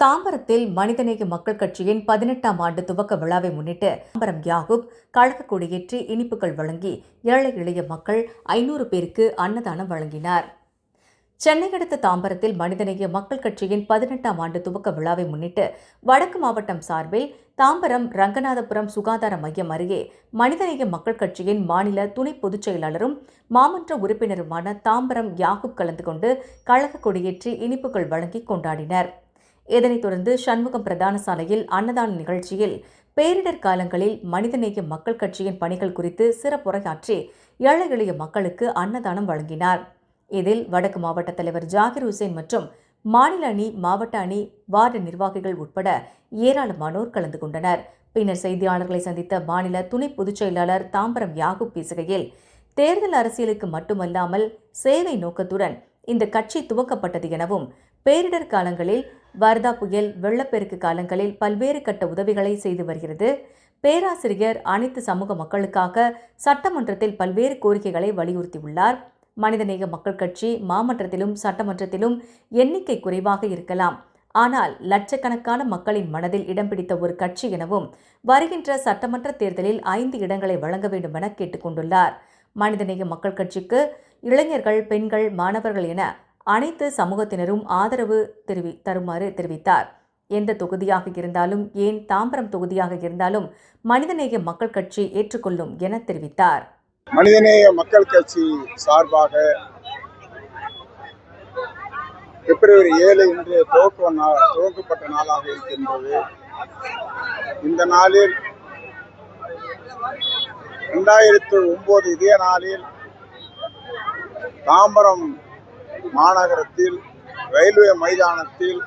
தாம்பரத்தில் மனிதநேய மக்கள் கட்சியின் பதினெட்டாம் ஆண்டு துவக்க விழாவை முன்னிட்டு தாம்பரம் யாகூப் கழக கொடியேற்றி இனிப்புகள் வழங்கி ஏழை எளிய மக்கள் ஐநூறு பேருக்கு அன்னதானம் வழங்கினார். சென்னை அடுத்த தாம்பரத்தில் மனிதநேய மக்கள் கட்சியின் பதினெட்டாம் ஆண்டு துவக்க விழாவை முன்னிட்டு வடக்கு மாவட்டம் சார்பில் தாம்பரம் ரங்கநாதபுரம் சுகாதார மையம் அருகே மனிதநேய மக்கள் கட்சியின் மாநில துணை பொதுச் செயலாளரும் மாமன்ற உறுப்பினருமான தாம்பரம் யாகூப் கலந்து கொண்டு கழக கொடியேற்றி இனிப்புகள் வழங்கி கொண்டாடினர். இதனைத் தொடர்ந்து சண்முகம் பிரதான சாலையில் அன்னதான நிகழ்ச்சியில் பேரிடர் காலங்களில் மனிதநேய மக்கள் கட்சியின் பணிகள் குறித்து சிறப்புரையாற்றி ஏழை எளிய மக்களுக்கு அன்னதானம் வழங்கினார். இதில் வடக்கு மாவட்ட தலைவர் ஜாகிர் ஹுசேன் மற்றும் மாநில அணி மாவட்ட அணி வார்டு நிர்வாகிகள் உட்பட ஏராளமானோர் கலந்து கொண்டனர். பின்னர் செய்தியாளர்களை சந்தித்த மாநில துணை பொதுச் செயலாளர் தாம்பரம் யாகு பேசுகையில் தேர்தல் அரசியலுக்கு மட்டுமல்லாமல் சேவை நோக்கத்துடன் இந்த கட்சி துவக்கப்பட்டது எனவும் பேரிடர் காலங்களில் வர்தா புயல் வெள்ளப்பெருக்கு காலங்களில் பல்வேறு கட்ட உதவிகளை செய்து வருகிறது. பேராசிரியர் அனைத்து சமூக மக்களுக்காக சட்டமன்றத்தில் பல்வேறு கோரிக்கைகளை வலியுறுத்தியுள்ளார். மனிதநேய மக்கள் கட்சி மாமன்றத்திலும் சட்டமன்றத்திலும் எண்ணிக்கை குறைவாக இருக்கலாம். ஆனால் லட்சக்கணக்கான மக்களின் மனதில் இடம் பிடித்த ஒரு கட்சி எனவும் வருகின்ற சட்டமன்ற தேர்தலில் ஐந்து இடங்களை வழங்க வேண்டும் என கேட்டுக்கொண்டுள்ளார். மனிதநேய மக்கள் கட்சிக்கு இளைஞர்கள் பெண்கள் மாணவர்கள் என அனைத்து சமூகத்தினரும் ஆதரவு தெரிவி தருமாறு தெரிவித்தார். எந்த தொகுதியாக இருந்தாலும் ஏன் தாம்பரம் தொகுதியாக இருந்தாலும் மனிதநேய மக்கள் கட்சி ஏற்றுக்கொள்ளும் என தெரிவித்தார். மனிதநேய மக்கள் கட்சி சார்பாக பிப்ரவரி ஏழு இன்று துவக்க நாள் துவக்கப்பட்ட நாளாக இருக்கின்றது. இந்த நாளில் ரெண்டாயிரத்து ஒன்பது இதே நாளில் தாம்பரம் மாநகரத்தில் ரயில்வே மைதானத்தில்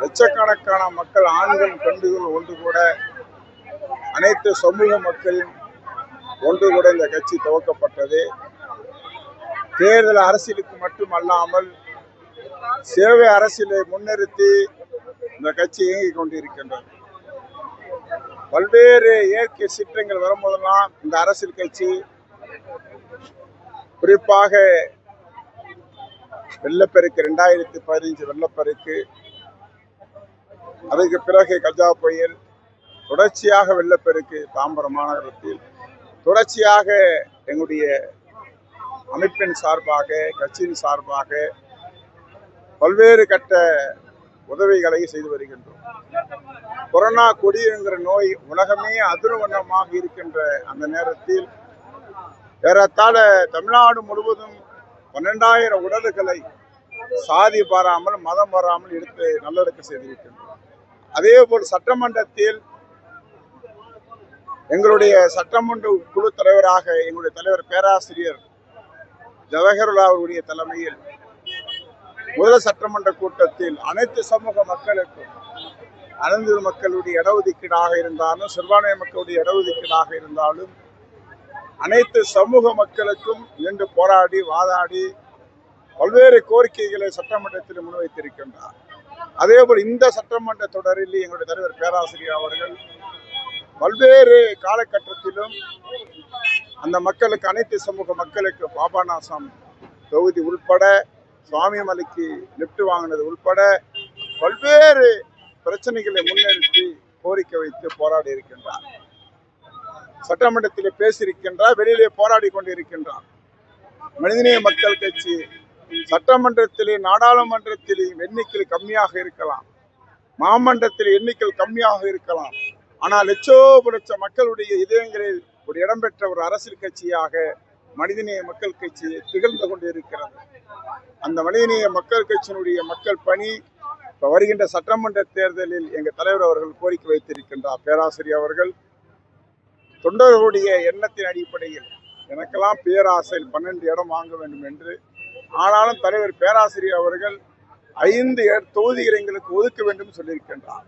லட்சக்கணக்கான மக்கள் ஆண்கள் பெண்கள் ஒன்று கூட அனைத்து சமூக மக்களின் ஒன்று கூட இந்த கட்சி துவக்கப்பட்டது. தேர்தல் அரசியலுக்கு மட்டுமல்லாமல் சேவை அரசியலை முன்னிறுத்தி இந்த கட்சி இயங்கிக் கொண்டிருக்கின்றது. பல்வேறு இயற்கை சீற்றங்கள் வரும்போதெல்லாம் இந்த அரசியல் கட்சி குறிப்பாக வெள்ளப்பெருக்கு ரெண்டாயிரத்தி பதினைஞ்சு வெள்ளப்பெருக்கு. அதுக்கு பிறகு கஜா புயல் தொடர்ச்சியாக வெள்ளப்பெருக்கு தாம்பரம் மாநகரத்தில். தொடர்ச்சியாக எங்களுடைய அமைப்பின் சார்பாக கட்சியின் சார்பாக பல்வேறு கட்ட உதவிகளை செய்து வருகின்றோம். கொரோனா கொடி என்கிற நோய் உலகமே அதிர்வண்ணமாக இருக்கின்ற அந்த நேரத்தில் ஏறத்தாழ தமிழ்நாடு முழுவதும் பன்னெண்டாயிரம் உடல்களை சாதி பாராமல் மதம் வராமல் எடுத்து நல்லடக்க செய்திருக்கின்றோம் அதே போல் சட்டமன்றத்தில் எங்களுடைய சட்டமன்ற குழு தலைவராக எங்களுடைய தலைவர் பேராசிரியர் ஜவஹர்லா அவருடைய தலைமையில் முதல் சட்டமன்ற கூட்டத்தில் அனைத்து சமூக மக்களுக்கும் அனந்தூர் மக்களுடைய இடஒதுக்கீடாக இருந்தாலும் சிறுபான்மை மக்களுடைய இடஒதுக்கீடாக இருந்தாலும் அனைத்து சமூக மக்களுக்கும் நின்று போராடி வாதாடி பல்வேறு கோரிக்கைகளை சட்டமன்றத்தில் முன்வைத்திருக்கின்றார். அதேபோல் இந்த சட்டமன்ற தொடரில் எங்களுடைய தலைவர் பேராசிரியர் அவர்கள் பல்வேறு காலகட்டத்திலும் அந்த மக்களுக்கு அனைத்து சமூக மக்களுக்கு பாபாநாசம் தொகுதி உள்பட சுவாமிமலைக்கு லிப்ட் வாங்கினது உள்பட பல்வேறு பிரச்சனைகளை முன்னிறுத்தி கோரிக்கை வைத்து போராடி இருக்கின்றார். சட்டமன்றத்திலே பேசியிருக்கின்றார் வெளியிலே போராடி கொண்டிருக்கின்றார். மனிதநேய மக்கள் கட்சி சட்டமன்றத்திலே நாடாளுமன்றத்திலே எண்ணிக்கை கம்மியாக இருக்கலாம். மாமன்றத்தில் எண்ணிக்கை கம்மியாக இருக்கலாம். ஆனால் லட்சோ லட்ச மக்களுடைய இதயங்களில் ஒரு இடம்பெற்ற ஒரு அரசியல் கட்சியாக மனிதநேய மக்கள் கட்சி திகழ்ந்து கொண்டிருக்கிறது. அந்த மனிதநேய மக்கள் கட்சியினுடைய மக்கள் பணி இப்போ வருகின்ற சட்டமன்ற தேர்தலில் எங்கள் தலைவர் அவர்கள் கோரிக்கை வைத்திருக்கின்றார். பேராசிரியர் அவர்கள் தொண்டர்களுடைய எண்ணத்தின் அடிப்படையில் எனக்கெல்லாம் பேராசையில் பன்னெண்டு இடம் வாங்க வேண்டும் என்று ஆனாலும் தலைவர் பேராசிரியர் அவர்கள் ஐந்து தொகுதிகளை எங்களுக்கு ஒதுக்க வேண்டும் சொல்லியிருக்கின்றார்.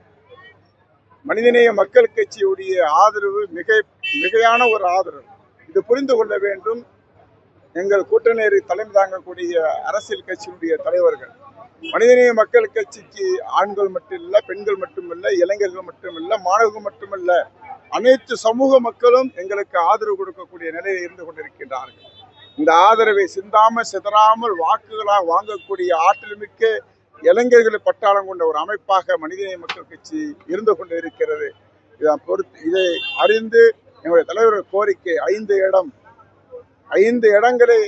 மனிதநேய மக்கள் கட்சியுடைய ஆதரவு மிக மிகையான ஒரு ஆதரவு. இது புரிந்து கொள்ள வேண்டும். எங்கள் கூட்டணியரை தலைமை தாங்கக்கூடிய அரசியல் கட்சியினுடைய தலைவர்கள். மனிதநேய மக்கள் கட்சிக்கு ஆண்கள் மட்டும் இல்லை பெண்கள் மட்டுமல்ல இளைஞர்கள் மட்டுமல்ல மாணவர்கள் மட்டுமல்ல. அனைத்து சமூக மக்களும் எங்களுக்கு ஆதரவு கொடுக்கக்கூடிய நிலையில் இருந்து கொண்டிருக்கின்றார்கள். இந்த ஆதரவை சிந்தாமல் சிதறாமல் வாக்குகளாக வாங்கக்கூடிய ஆற்றல் மிக்க இளைஞர்களை பட்டாளம் கொண்ட ஒரு அமைப்பாக மனிதநேய மக்கள் கட்சி இருந்து கொண்டு இருக்கிறது இதை பொறுத்து இதை அறிந்து எங்களுடைய தலைவர்கள் கோரிக்கை ஐந்து இடம் ஐந்து இடங்களை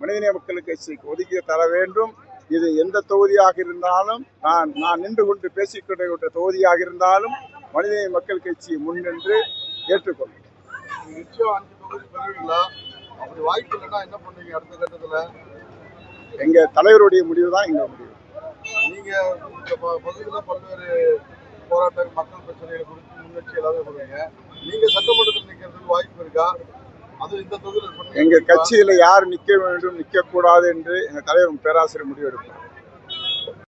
மனிதநேய மக்கள் கட்சிக்கு ஒதுக்கி தர வேண்டும். இது எந்த தொகுதியாக இருந்தாலும் நான் நான் நின்று கொண்டு பேசிக்கொண்ட தொகுதியாக இருந்தாலும் மனிதநேய மக்கள் கட்சி முன்னின்று ஏற்றுக்கொள்ளும் நிச்சயம் அஞ்சு தொகுதி பெறுவீங்களா அப்படி வாய்ப்பு இல்லைன்னா என்ன பண்ணுவீங்க அடுத்த கட்டத்துல? எங்க தலைவருடைய முடிவு தான் எங்க முடிவு. நீங்க இந்த பகுதியில பல்வேறு போராட்டம் மக்கள் பிரச்சனைகளை குறித்து முன்னெச்சரி எல்லாமே பண்ணுவீங்க. நீங்க சட்டமன்றத்தில் நிக்கிறதுக்கு வாய்ப்பு இருக்கா? அது இந்த தொகுதியில் எங்க கட்சியில யார் நிக்க வேண்டும் நிக்க கூடாது என்று எங்க தலைவர் பேராசிரியர் முடிவெடுப்பார்